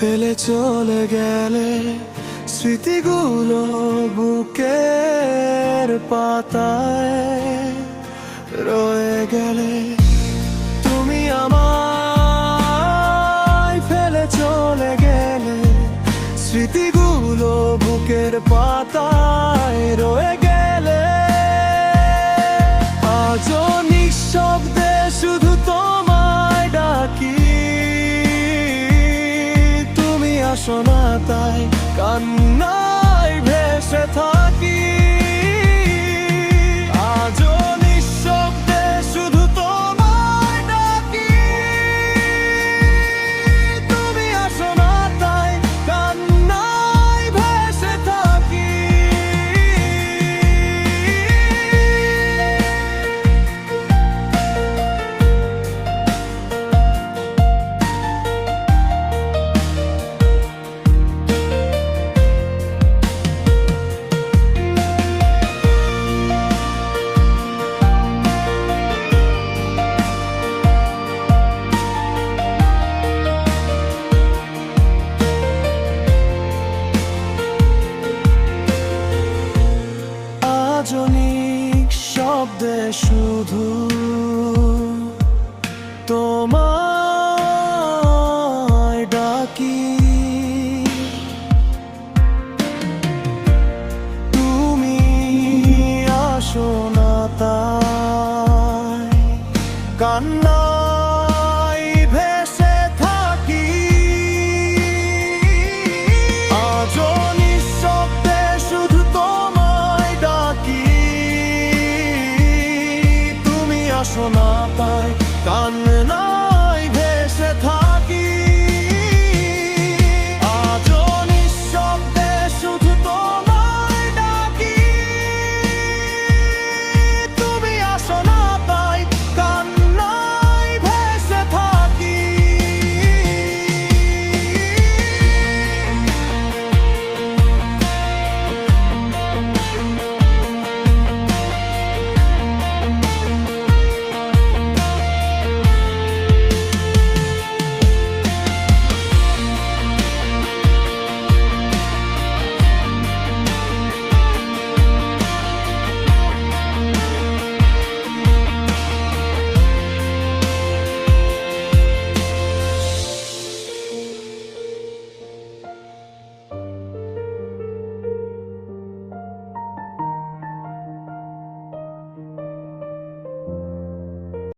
ফেলে চলে গেলে স্মৃতিগুলো বুকের পাতায় রয়ে গেলে। তুমি আমায় ফেলে চলে গেলে স্মৃতিগুলো বুকের পাতায় রয়ে গেলে। তুমি আসো না তাই কান্নায় ভেসে থাকি আজনিক শব্দে শুধু তোমায় ডাকি। তুমি আসো না তাই। কান্না